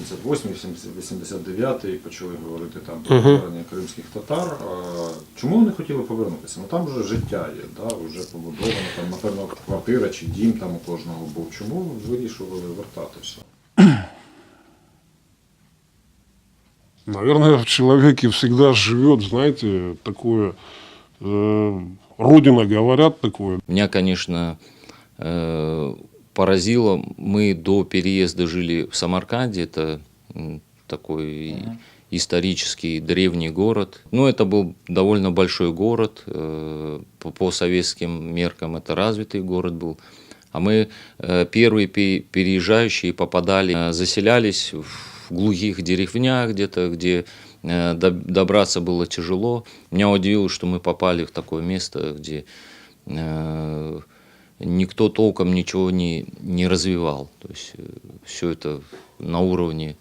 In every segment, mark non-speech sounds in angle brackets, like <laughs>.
88, 89 і почали говорити там про повернення кримських татар. А чому вони хотіли повернутися? Ну там вже життя є, да? вже побудовано, там, напевно, квартира чи дім там у кожного був. Чому вирішували вертатися? Наверное, в человеке всегда живет, знаете, такое, э, родина, говорят, такое. Меня, конечно, э, поразило. Мы до переезда жили в Самарканде. Это такой исторический древний город. Ну, это был довольно большой город. э, По, по советским меркам это развитый город был. А мы э, первые пе- переезжающие попадали, э, заселялись в глухих деревнях где-то, где доб- добраться было тяжело. Меня удивило, что мы попали в такое место, где никто толком ничего не, не развивал. То есть все это на уровне,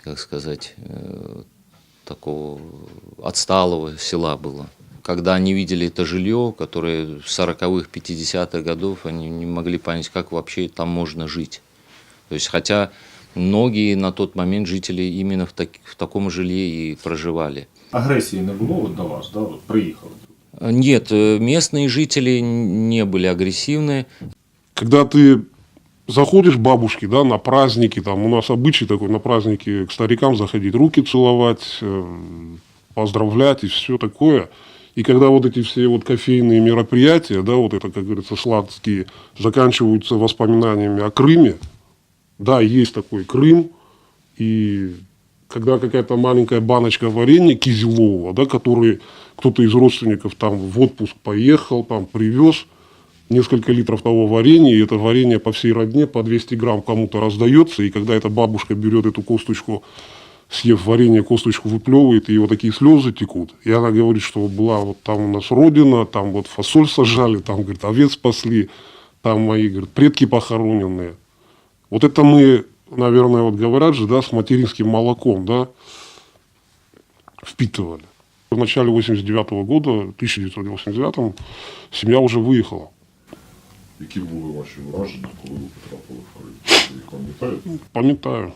как сказать, э, такого отсталого села было. Когда они видели это жилье, которое в 40-х, 50-х годов, они не могли понять, как вообще там можно жить. То есть, хотя многие на тот момент жители именно в, так- в таком жилье и проживали. Агресії не було от до вас, да? от приїхали. нет, э, местные жители не были агрессивны. Когда ты заходишь к бабушке, да, на праздники, там у нас обычай такой на праздники к старикам заходить, руки целовать, э, поздравлять и все такое. И когда вот эти все вот кофейные мероприятия, да, вот это, как говорится, сладкие, заканчиваются воспоминаниями о Крыме, да, есть такой Крым, и когда какая-то маленькая баночка варенья кизелового, да, который кто-то из родственников там в отпуск поехал, там привез, несколько литров того варенья, и это варенье по всей родне по 200 грамм кому-то раздается, и когда эта бабушка берет эту косточку, съев варенье, косточку выплевывает, и вот такие слезы текут. И она говорит, что была вот там у нас родина, там вот фасоль сажали, там, говорит, овец спасли, там мои, говорит, предки похороненные. Вот это мы, наверное, вот говорят же, да, с материнским молоком, да, впитывали. В начале 89 года, 1989 семья уже выехала. Які були ваші враження, коли ви потрапили в Крим? Ви їх пам'ятаєте? Памятаю.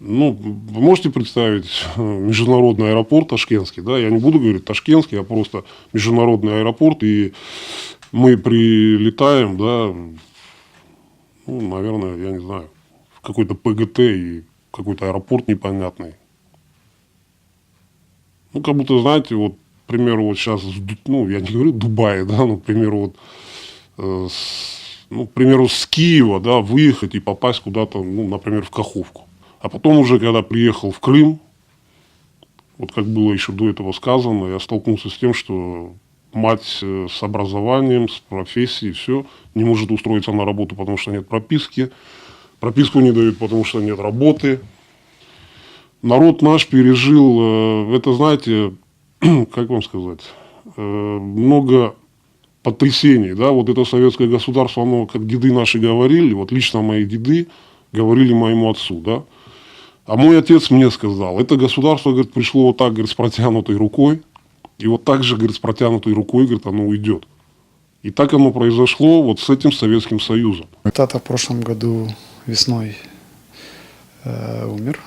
Ну, вы можете представить <laughs> э, международный аэропорт ташкентский, да, я не буду говорить ташкентский, а просто международный аэропорт, и мы прилетаем, да, ну, наверное, я не знаю, в какой-то ПГТ и какой-то аэропорт непонятный. Ну, как будто, знаете, вот, к примеру, вот сейчас, ну, я не говорю Дубай, <laughs> да, ну, к примеру, вот, э, с- ну, к примеру, с Киева, да, выехать и попасть куда-то, ну, например, в Каховку. А потом уже, когда приехал в Крым, вот как было еще до этого сказано, я столкнулся с тем, что мать э, с образованием, с профессией, все, не может устроиться на работу, потому что нет прописки. Прописку не дают, потому что нет работы. Народ наш пережил, э, это, знаете, <clears throat> как вам сказать, э, много потрясений, да, вот это советское государство, оно, как деды наши говорили, вот лично мои деды говорили моему отцу, да, а мой отец мне сказал, это государство, говорит, пришло вот так, говорит, с протянутой рукой, и вот так же, говорит, с протянутой рукой, говорит, оно уйдет. И так оно произошло вот с этим Советским Союзом. Тата в прошлом году весной э, умер.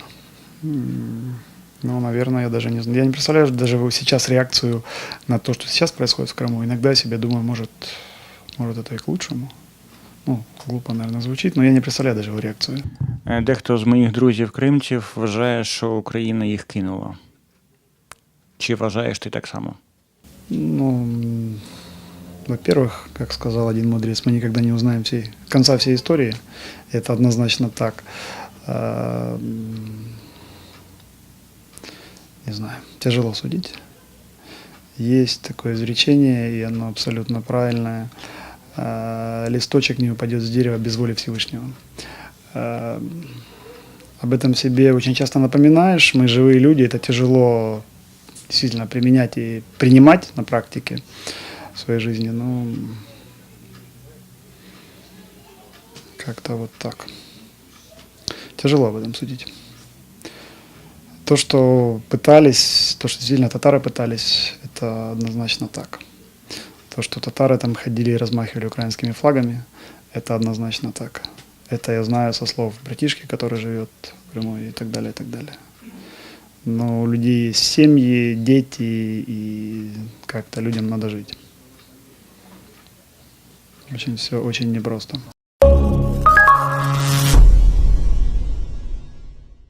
М, Ну, наверное, я даже не знаю. Я не представляю даже вот сейчас реакцию на то, что сейчас происходит в Крыму. Иногда я себе думаю, может, может это и к лучшему. Ну, глупо, наверное, звучит, но я не представляю даже его реакцию. Е, Дехто з моїх друзів-кримців вважає, що Україна їх кинула. Чи вважаєш ти так само? Ну, м, во-первых, как сказал один мудрец, мы никогда не узнаем всей, конца всей истории. Это однозначно так. А, м, Не знаю, тяжело судить. Есть такое изречение, и оно абсолютно правильное. А, Листочек не упадет с дерева без воли Всевышнего. А, Об этом себе очень часто напоминаешь. Мы живые люди, это тяжело действительно применять и принимать на практике в своей жизни. Ну, как-то вот так. Тяжело об этом судить. То, что пытались, то, что действительно татары пытались, это однозначно так. То, что татары там ходили и размахивали украинскими флагами, это однозначно так. Это я знаю со слов братишки, который живет в Крыму и так далее, и так далее. Но у людей есть семьи, дети, и как-то людям надо жить. Очень все очень непросто.